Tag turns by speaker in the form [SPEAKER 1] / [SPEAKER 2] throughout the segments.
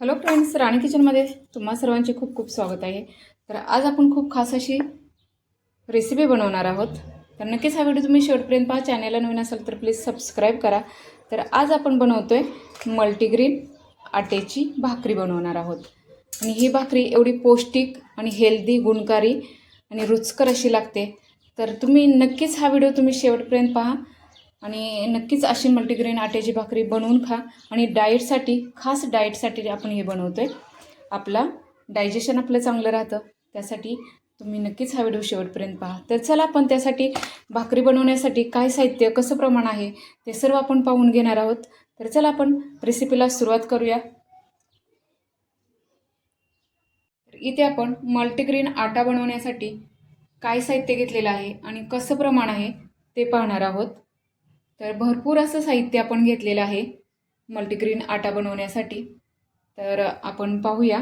[SPEAKER 1] Hello friends राणी किचनमध्ये तुम्हा सर्वांचे खूप खूप स्वागत आहे. तर आज आपण खूप खास अशी रेसिपी बनवणार आहोत. तर नक्कीच हा व्हिडिओ तुम्ही शेवटपर्यंत पहा. चॅनेलला नवीन असाल तर प्लीज सबस्क्राईब करा. तर आज आपण बनवतो आहे मल्टीग्रीन आटेची भाकरी बनवणार आहोत. आणि ही भाकरी एवढी पौष्टिक आणि हेल्दी गुणकारी आणि रुचकर अशी लागते. तर तुम्ही नक्कीच हा व्हिडिओ तुम्ही शेवटपर्यंत पहा. आणि नक्कीच अशी मल्टीग्रेन आट्याची भाकरी बनवून खा आणि डाएटसाठी खास डाएटसाठी आपण हे बनवतो आहे आपला डायजेशन आपलं चांगलं राहतं. त्यासाठी तुम्ही नक्कीच हा व्हिडिओ शेवटपर्यंत पहा. तर चला आपण त्यासाठी भाकरी बनवण्यासाठी काय साहित्य कसं प्रमाण आहे ते सर्व आपण पाहून घेणार आहोत. तर चला आपण रेसिपीला सुरुवात करूया. तर इथे आपण मल्टीग्रेन आटा बनवण्यासाठी काय साहित्य घेतलेलं आहे आणि कसं प्रमाण आहे ते पाहणार आहोत. तर भरपूर असं साहित्य आपण घेतलेलं आहे मल्टीग्रीन आटा बनवण्यासाठी. तर आपण पाहूया.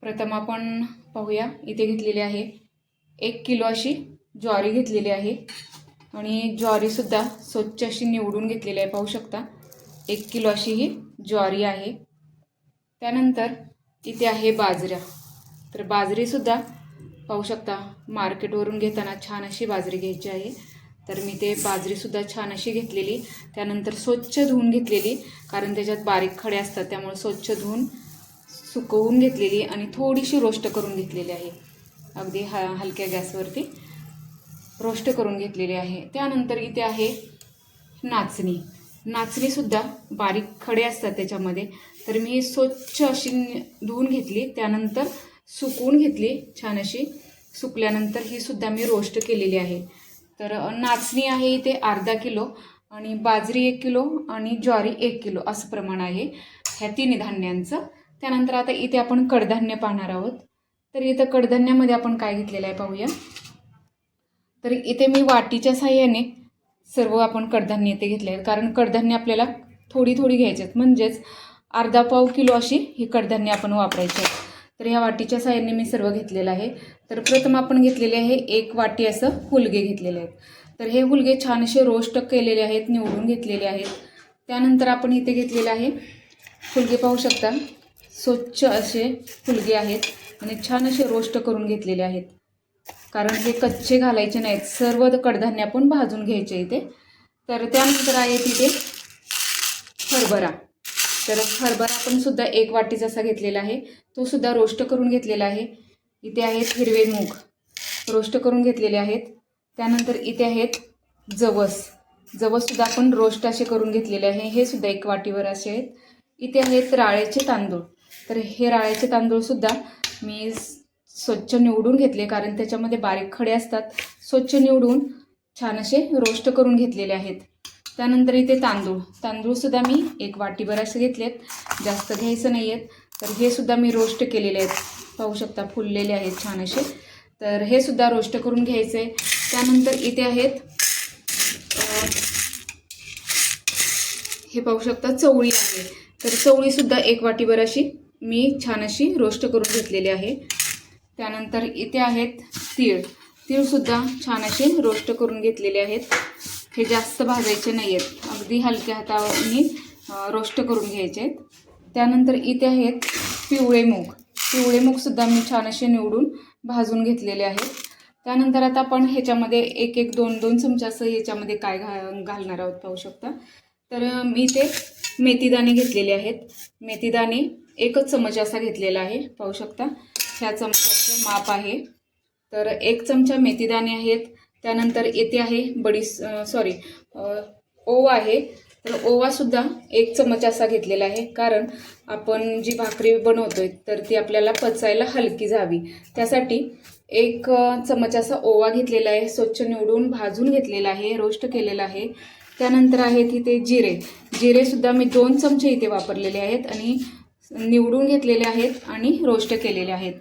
[SPEAKER 1] प्रथम आपण पाहूया इथे घेतलेली आहे. एक किलो अशी ज्वारी घेतलेली आहे. आणि ज्वारीसुद्धा स्वच्छ अशी निवडून घेतलेली आहे पाहू शकता. एक किलो अशी ही ज्वारी आहे. त्यानंतर इथे आहे बाजऱ्या. तर बाजरीसुद्धा पाहू शकता मार्केटवरून घेताना छान अशी बाजरी घ्यायची आहे. तर मी ते बाजरीसुद्धा छान अशी घेतलेली. त्यानंतर स्वच्छ धुवून घेतलेली कारण त्याच्यात बारीक खडे असतात त्यामुळे स्वच्छ धुवून सुकवून घेतलेली आणि थोडीशी रोस्ट करून घेतलेली आहे. अगदी ह हलक्या गॅसवरती रोस्ट करून घेतलेली आहे. त्यानंतर इथे आहे नाचणी. नाचणीसुद्धा बारीक खडे असतात त्याच्यामध्ये. तर मी स्वच्छ अशी धुवून घेतली त्यानंतर सुकवून घेतली छान अशी. सुकल्यानंतर ही सुद्धा मी रोस्ट केलेली आहे. तर नाचणी आहे इथे अर्धा किलो आणि बाजरी एक किलो आणि ज्वारी एक किलो असं प्रमाण आहे ह्या तिन्ही धान्यांचं. त्यानंतर आता इथे आपण कडधान्य पाहणार आहोत. तर इथं कडधान्यामध्ये आपण काय घेतलेलं आहे पाहूया. तर इथे मी वाटीच्या साह्याने सर्व आपण कडधान्य इथे घेतले आहेत. कारण कडधान्य आपल्याला थोडी थोडी घ्यायची आहेत. म्हणजेच अर्धा पाव किलो अशी ही कडधान्य आपण वापरायची आहेत. तर ह्या वाटीच्या साह्याने मी सर्व घेतलेलं आहे. तर प्रथम आपण घेतलेले आहे एक वाटी असं हुलगे घेतलेले आहेत. तर हे हुलगे छान असे रोस्ट केलेले आहेत निवडून घेतलेले आहेत. त्यानंतर आपण इथे घेतलेले आहे फुलगे पाहू शकता स्वच्छ असे फुलगे आहेत आणि छान असे रोस्ट करून घेतलेले आहेत. कारण हे कच्चे घालायचे नाहीत सर्व कडधान्य आपण भाजून घ्यायचे इथे. तर त्यानंतर आहे तिथे हरभरा. तर हरभरा पण सुद्धा एक वाटी जसा घेतलेला आहे तो सुद्धा रोस्ट करून घेतलेला आहे. इथे आहेत हिरवे मूग. रोस्ट करून घेतलेले आहेत. त्यानंतर इथे आहेत जवस. जवससुद्धा आपण रोस्ट असे करून घेतलेले आहे. हे सुद्धा एक वाटीवर असे आहेत. इथे आहेत राळ्याचे तांदूळ. तर हे राळ्याचे तांदूळसुद्धा मी स्वच्छ निवडून घेतले कारण त्याच्यामध्ये बारीक खडे असतात. स्वच्छ निवडून छान असे रोस्ट करून घेतलेले आहेत. त्यानंतर इथे तांदूळ. तांदूळसुद्धा मी एक वाटीभर असे घेतलेत. जास्त घ्यायचं नाही आहेत तर हे सुद्धा मी रोस्ट केलेले आहेत. पाहू शकता फुललेले आहेत छान असे. तर हे सुद्धा रोस्ट करून घ्यायचे. त्यानंतर इथे आहेत हे पाहू शकता चवळी आहे. तर चवळीसुद्धा एक वाटीभर अशी मी छान अशी रोस्ट करून घेतलेली आहे. त्यानंतर इथे आहेत तीळ. तीळसुद्धा छान असे रोस्ट करून घेतलेले आहेत. हे जास्त भाजायचे नाही आहेत. अगदी हलक्या हाताने मी रोस्ट करून घ्यायचे आहेत. त्यानंतर इथे आहेत पिवळे मूग. पिवळे मूगसुद्धा मी छान असे निवडून भाजून घेतलेले आहेत. त्यानंतर आता आपण ह्याच्यामध्ये एक एक दोन दोन चमचा असं ह्याच्यामध्ये काय घा घालणार आहोत पाहू शकता. तर मी ते मेथीदाणे घेतलेले आहेत. मेथीदाणे एकच चमच असा घेतलेला आहे पाहू शकता. ह्या चमच्याचं माप आहे. तर एक चमचा मेथीदाणे आहेत. त्यानंतर येते आहे बडी सॉरी ओव आहे. तर ओवासुद्धा एक चमच असा घेतलेला आहे. कारण आपण जी भाकरी बनवतोय तर ती आपल्याला पचायला हलकी जावी. त्यासाठी एक चमच असा ओवा घेतलेला आहे स्वच्छ निवडून भाजून घेतलेला आहे रोस्ट केलेला आहे. त्यानंतर आहेत इथे जिरे. जिरेसुद्धा मी दोन चमचे इथे वापरलेले आहेत आणि निवडून घेतलेले आहेत आणि रोस्ट केलेले आहेत.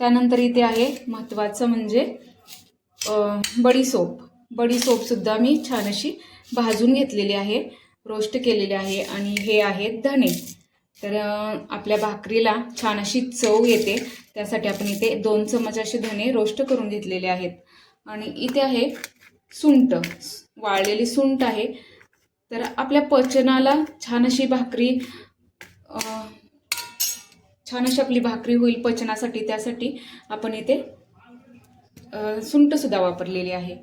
[SPEAKER 1] त्यानंतर इथे आहे महत्त्वाचं म्हणजे बडीसोप बडीसोपसुद्धा मी छान अशी भाजून घेतलेली आहे. रोस्ट केलेले आहे आणि हे आहेत धणे. तर आपल्या भाकरीला छान अशी चव येते. त्यासाठी आपण इथे दोन चमच असे धणे रोस्ट करून घेतलेले आहेत. आणि इथे आहे सुंट. वाळलेली सुंट आहे. तर आपल्या पचनाला छान अशी भाकरी छान अशी आपली भाकरी होईल पचनासाठी. त्यासाठी आपण इथे सुंटसुद्धा वापरलेली आहे.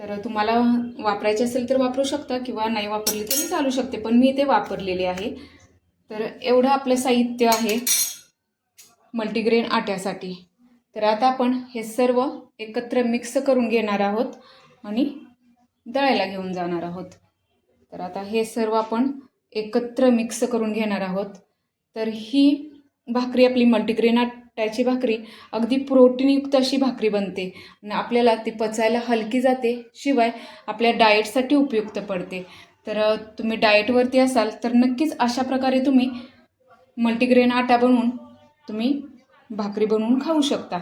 [SPEAKER 1] तर तुम्हाला वापरायचे असेल तर वापरू शकता किंवा नाही वापरली तरी चालू शकते पण मी ते वापरलेले आहे. तर एवढं आपलं साहित्य आहे मल्टीग्रेन आट्यासाठी. तर आता आपण हे सर्व एकत्र मिक्स करून घेणार आहोत आणि दळायला घेऊन जाणार आहोत. तर आता हे सर्व आपण एकत्र मिक्स करून घेणार आहोत. तर ही भाकरी आपली मल्टीग्रेन आट आट्याची भाकरी अगदी प्रोटीनयुक्त अशी भाकरी बनते. आणि आपल्याला ती पचायला हलकी जाते शिवाय आपल्या डाएटसाठी उपयुक्त पडते. तर तुम्ही डाएटवरती असाल तर नक्कीच अशा प्रकारे तुम्ही मल्टीग्रेन आटा बनवून तुम्ही भाकरी बनवून खाऊ शकता.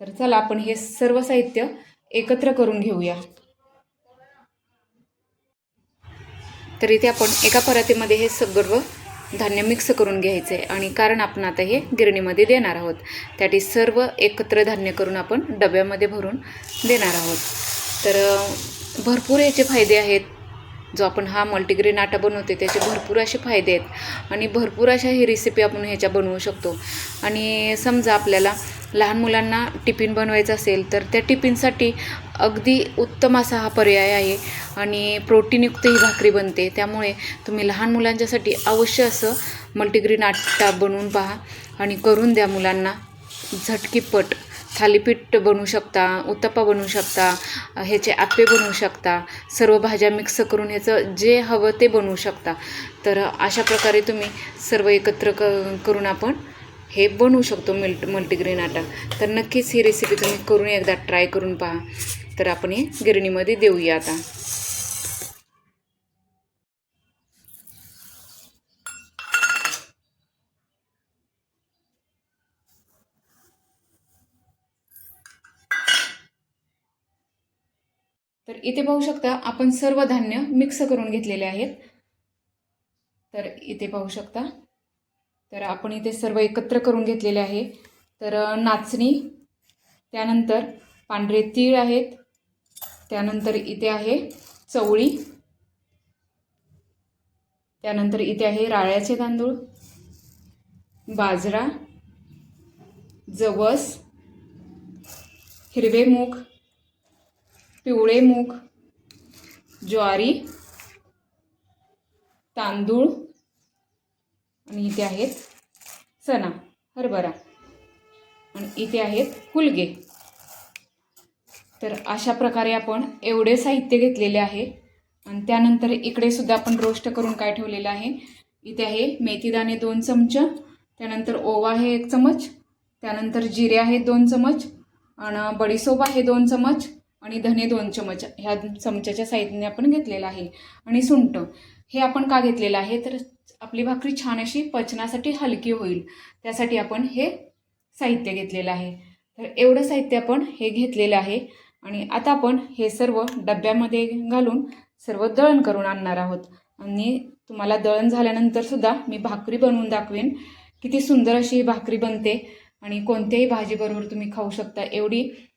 [SPEAKER 1] तर चला आपण हे सर्व साहित्य एकत्र करून घेऊया. तर इथे आपण एका परातीमध्ये हे सगळं धान्य मिक्स करून घ्यायचं आहे आणि कारण आपण आता हे गिरणीमध्ये देणार आहोत. त्यासाठी सर्व एकत्र धान्य करून आपण डब्यामध्ये भरून देणार आहोत. तर भरपूर याचे फायदे आहेत. जो आपण हा मल्टीग्रेन आटा बनवते त्याचे भरपूर असे फायदे आहेत. आणि भरपूर अशा ही रेसिपी आपण ह्याच्या बनवू शकतो. आणि समजा आपल्याला लहान मुलांना टिफिन बनवायचं असेल तर त्या टिफिनसाठी अगदी उत्तम असा हा पर्याय आहे. आणि प्रोटीनयुक्त ही भाकरी बनते. त्यामुळे तुम्ही लहान मुलांच्यासाठी अवश्य असं मल्टीग्रेन आटा बनवून पहा. आणि करून द्या मुलांना झटकीपट. थालीपीठ बनवू शकता उत्तप्पा बनवू शकता ह्याचे आप्पे बनवू शकता सर्व भाज्या मिक्स करून ह्याचं जे हवं ते बनवू शकता. तर अशा प्रकारे तुम्ही सर्व एकत्र क करून आपण हे बनवू शकतो मिल्ट मल्टीग्रेन आटा. तर नक्कीच ही रेसिपी तुम्ही करून एकदा ट्राय करून पहा. तर आपण हे गिरणीमध्ये देऊया आता. तर इथे पाहू शकता आपण सर्व धान्य मिक्स करून घेतलेले आहेत. तर इथे पाहू शकता तर आपण इथे सर्व एकत्र करून घेतलेले आहे. तर नाचणी त्यानंतर पांढरे तीळ आहेत. त्यानंतर इथे आहे चवळी. त्यानंतर इथे आहे राळ्याचे तांदूळ बाजरा जवस हिरवे मूग पिवळे मूग ज्वारी तांदूळ आणि इथे आहेत चणा हरभरा. आणि इथे आहेत फुलगे. तर अशा प्रकारे आपण एवढे साहित्य घेतलेले आहे. आणि त्यानंतर इकडे सुद्धा आपण रोस्ट करून काय ठेवलेलं आहे? इथे आहे मेथीदाणे दोन चमच त्यानंतर ओवा आहे एक चमच त्यानंतर जिरे आहेत दोन चमच आणि बडीसोप आहे दोन चमच आणि धने दोन चमच ह्या चमच्याच्या साहित्याने आपण घेतलेलं आहे. आणि सुंठ हे आपण का घेतलेलं आहे? तर आपली भाकरी छान अशी पचनासाठी हलकी होईल. त्यासाठी आपण हे साहित्य घेतलेलं आहे. तर एवढं साहित्य आपण हे घेतलेलं आहे. आणि आता आपण हे सर्व डब्यामध्ये घालून सर्व दळण करून आणणार आहोत. आणि तुम्हाला दळण झाल्यानंतर सुद्धा मी भाकरी बनवून दाखवेन. किती सुंदर अशी भाकरी बनते. आणि कोणत्याही भाजीबरोबर तुम्ही खाऊ शकता. एवढी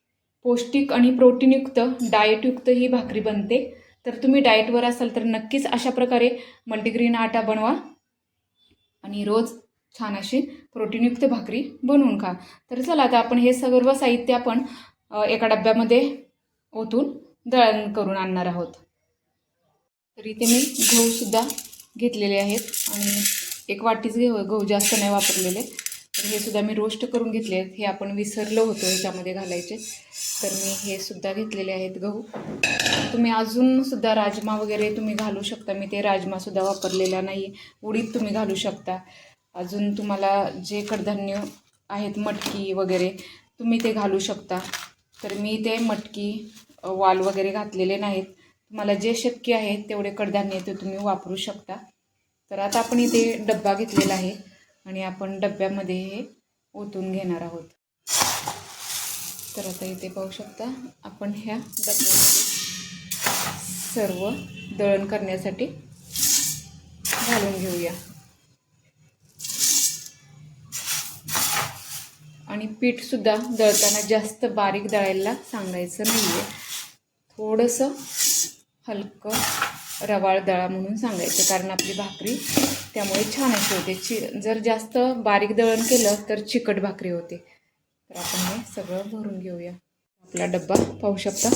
[SPEAKER 1] पौष्टिक आणि प्रोटीनयुक्त डाएटयुक्त ही भाकरी बनते. तर तुम्ही डाएटवर असाल तर नक्कीच अशा प्रकारे मल्टीग्रेन आटा बनवा. आणि रोज छान अशी प्रोटीनयुक्त भाकरी बनवून खा. तर चला आता आपण हे सर्व साहित्य आपण एका डब्यामध्ये ओतून दळण करून आणणार आहोत. तर इथे मी गहूसुद्धा घेतलेले आहेत. आणि एक वाटीच गहू गहू जास्त नाही वापरलेले. तर हे सुद्धा मी रोस्ट करून घेतले आहेत. हे आपण विसरलो होतो ह्याच्यामध्ये घालायचे. तर मी हे सुद्धा घेतलेले आहेत गहू. तुम्ही अजूनसुद्धा राजमा वगैरे तुम्ही घालू शकता. मी ते राजमासुद्धा वापरलेला नाही. उडीद तुम्ही घालू शकता. अजून तुम्हाला जे कडधान्य आहेत मटकी वगैरे तुम्ही ते घालू शकता. तर मी ते मटकी वाल वगैरे घातलेले नाहीत. तुम्हाला जे शक्य आहे तेवढे कडधान्य ते तुम्ही वापरू शकता. तर आता आपण इथे डब्बा घेतलेला आहे. आणि आपण डब्यामध्ये हे ओतून घेणार आहोत. तर आता इथे पाहू शकता आपण ह्या डब्यामध्ये सर्व दळण करण्यासाठी घालून घेऊया. आणि पीठसुद्धा दळताना जास्त बारीक दळायला सांगायचं नाही आहे थोडंसं हलकं रवाळ दळा म्हणून सांगायचं कारण आपली भाकरी त्यामुळे छान अशी होते. चि जर जास्त बारीक दळण केलं तर चिकट भाकरी होते. तर आपण हे सगळं भरून घेऊया. आपला डब्बा पाहू शकता.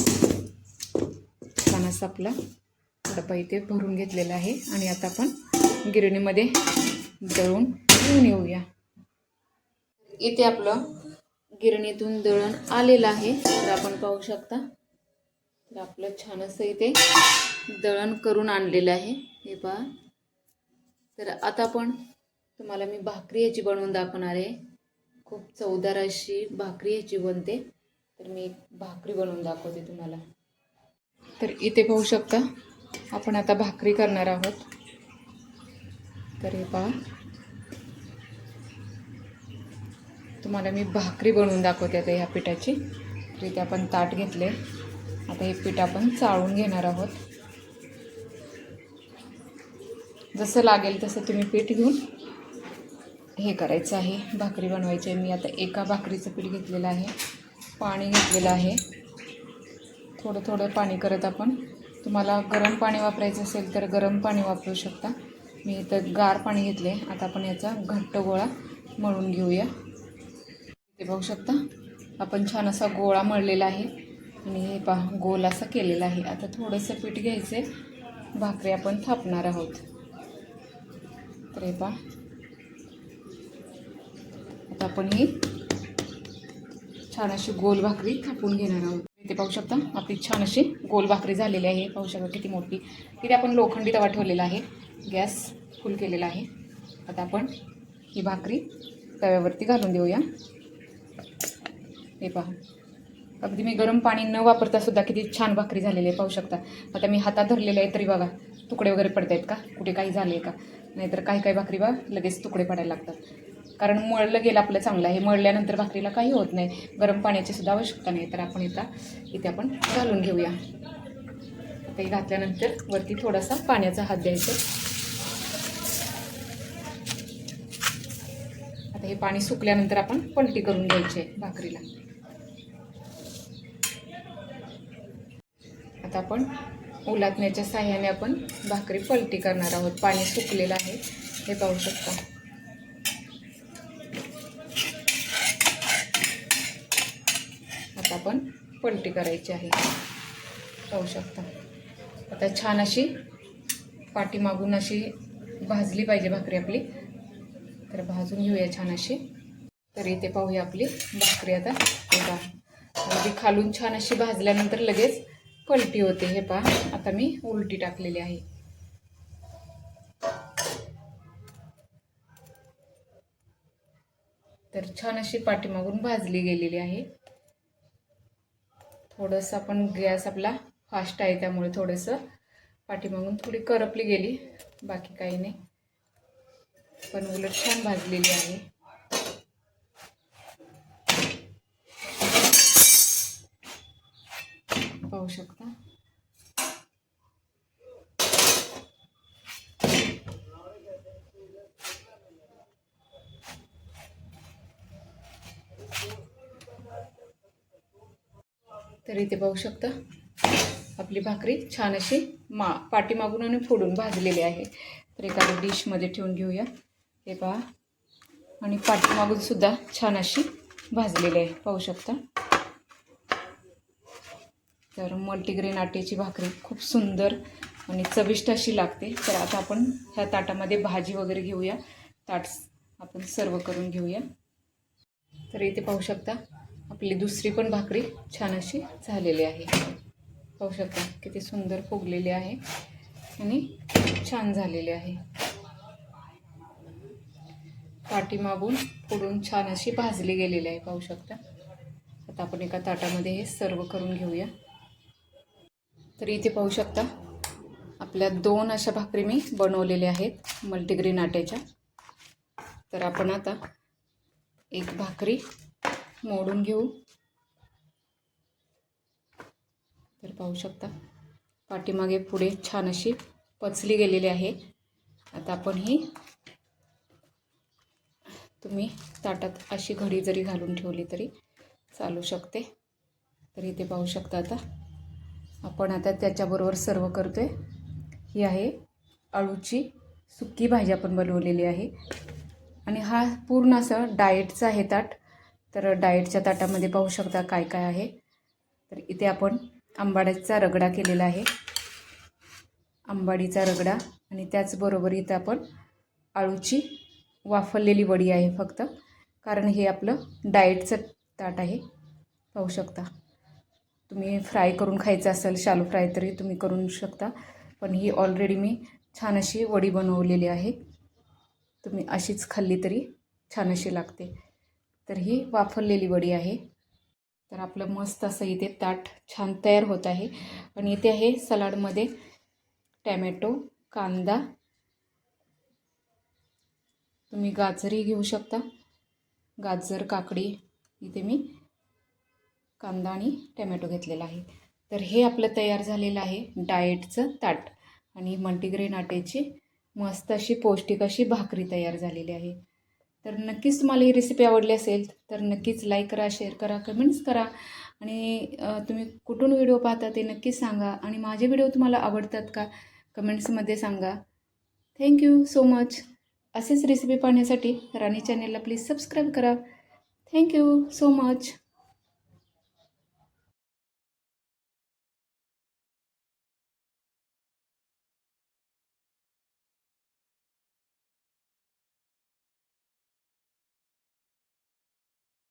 [SPEAKER 1] छान असा आपला डब्बा इथे भरून घेतलेला आहे. आणि आता आपण गिरणीमध्ये दळून घेऊन येऊया. इथे आपलं गिरणीतून दळण आलेलं आहे. तर आपण पाहू शकता. तर आपलं छान असं इथे दळण करून आणलेलं आहे. हे पहा. तर आता आपण तुम्हाला मी भाकरी याची बनवून दाखवणार आहे. खूप चवदार अशी भाकरी याची बनते. तर मी भाकरी बनवून दाखवते तुम्हाला. तर इथे पाहू शकता आपण आता भाकरी करणार आहोत. तर हे पहा. तुम्हाला मी भाकरी बनवून दाखवते आता ह्या पिठाची. तर इथे आपण ताट घेतले. आता हे पीठ आपण चाळून घेणार आहोत. जसं लागेल तसं तुम्ही पीठ घेऊन हे करायचं आहे. भाकरी बनवायची आहे. मी आता एका भाकरीचं पीठ घेतलेलं आहे. पाणी घेतलेलं आहे. थोडं थोडं पाणी करत आपण. तुम्हाला गरम पाणी वापरायचं असेल तर गरम पाणी वापरू शकता. मी इथं गार पाणी घेतले आता आपण याचा घट्ट गोळा मळून घेऊया. ते बघू शकता. आपण छान असा गोळा मळलेला आहे. आणि हे पहा गोल असा केलेला आहे. आता थोडंसं पीठ घ्यायचे भाकरी आपण थापणार आहोत. तर हे पहा. आता आपण ही छान अशी गोल भाकरी थापून घेणार आहोत. इथे पाहू शकता आपली छान अशी गोल भाकरी झालेली आहे. पाहू शकता किती मोठी. तिथे आपण लोखंडी तवा ठेवलेला आहे. गॅस फुल केलेला आहे. आता आपण ही भाकरी तव्यावरती घालून देऊया. हे पहा. अगदी मी गरम पाणी न वापरता सुद्धा किती छान भाकरी झालेली आहे पाहू शकता. आता मी हातात धरलेले आहे तरी बघा तुकडे वगैरे पडत आहेत का? कुठे काही झाले आहे का? नाहीतर काही काही भाकरी बा लगेच तुकडे पडायला लागतात. कारण मळलं गेलं आपलं चांगलं आहे मळल्यानंतर भाकरीला काही होत नाही. गरम पाण्याची सुद्धा आवश्यकता नाही. तर आपण इथं इथे आपण घालून घेऊया. ते घातल्यानंतर वरती थोडासा पाण्याचा हात द्यायचा. आता हे पाणी सुकल्यानंतर आपण पलटी करून घ्यायची आहे भाकरीला. आता आपण उलातण्याच्या साह्याने आपण भाकरी पलटी करणार आहोत. पाणी सुकलेलं आहे. हे पाहू शकता. आता आपण पलटी करायची आहे. पाहू शकता. आता छान अशी पाठीमागून अशी भाजली पाहिजे भाकरी आपली. तर भाजून घेऊया छान अशी. तर इथे पाहूया आपली भाकरी आता. हे अगदी खालून छान अशी भाजल्यानंतर लगेच पलटी होते हे पहा. आता मी उलटी टाकलेली आहे. तर छान अशी पाठीमागून भाजली गेलेली आहे. थोडंसं आपण गॅस आपला फास्ट आहे त्यामुळे थोडंसं पाठीमागून थोडी करपली गेली बाकी काही नाही. पण उलट छान भाजलेली आहे. पाहू शकता. तर इथे पाहू शकता आपली भाकरी छान अशी मा पाठीमागून आणि फोडून भाजलेली आहे. तर एखाद्या डिशमध्ये ठेवून घेऊया. हे पहा. आणि पाठीमागून सुद्धा छान अशी भाजलेली आहे. पाहू शकता. तर मल्टीग्रेन आट्याची भाकरी खूप सुंदर आणि चविष्ट अशी लागते. तर आता आपण ह्या ताटामध्ये भाजी वगैरे घेऊया. ताट आपण सर्व करून घेऊया. तर इथे पाहू शकता आपली दुसरी पण भाकरी छान अशी झालेली आहे. पाहू शकता किती सुंदर फुगलेली आहे आणि छान झालेली आहे. पाठीमागून फोडून छान अशी भाजली गेलेली आहे. पाहू शकता. आता आपण एका ताटामध्ये हे सर्व करून घेऊया. तर इथे पाहू शकता. आपल्या दोन अशा भाकरी मी बनवलेल्या आहेत मल्टीग्रेन आट्याच्या. तर आपण आता एक भाकरी मोडून घेऊ. तर पाहू शकता पाठीमागे पुढे छान अशी पचली गेलेली आहे. आता आपण ही तुम्ही ताटात अशी घडी जरी घालून ठेवली तरी चालू शकते. तर इथे पाहू शकता आता. आपण आता त्याच्याबरोबर सर्व करतो आहे ही आहे अळूची सुक्की भाजी आपण बनवलेली आहे. आणि हा पूर्ण असं डाएटचा आहे ताट. तर डाएटच्या ताटामध्ये पाहू शकता काय काय आहे. तर इथे आपण आंबाड्याचा रगडा केलेला आहे. आंबाडीचा रगडा आणि त्याचबरोबर इथं आपण आळूची वाफरलेली वडी आहे फक्त. कारण हे आपलं डाएटचं ताट आहे. पाहू शकता. तुम्ही फ्राय करून खायचं असेल शालो फ्राय तरी तुम्ही करू शकता. पण ही ऑलरेडी मी छान अशी वडी बनवलेली आहे. तुम्ही अशीच खाल्ली तरी छान अशी लागते. तर ही वाफरलेली वडी आहे. तर आपलं मस्त असं इथे ताट छान तयार होत आहे. आणि इथे आहे सलाडमध्ये टॅमॅटो कांदा. तुम्ही गाजरही घेऊ शकता. गाजर काकडी इथे मी कांदा आणि टमॅटो घेतलेला आहे. तर हे आपलं तयार झालेलं आहे डाएटचं ताट. आणि मल्टीग्रेन आटेची मस्त अशी पौष्टिक अशी भाकरी तयार झालेली आहे. तर नक्कीच तुम्हाला ही रेसिपी आवडली असेल तर नक्कीच लाईक करा शेअर करा कमेंट्स करा. आणि तुम्ही कुठून व्हिडिओ पाहता ते नक्कीच सांगा. आणि माझे व्हिडिओ तुम्हाला आवडतात का कमेंट्समध्ये सांगा. थँक्यू सो मच असेच रेसिपी पाहण्यासाठी राणी चॅनेलला प्लीज सबस्क्राईब करा. Thank you so much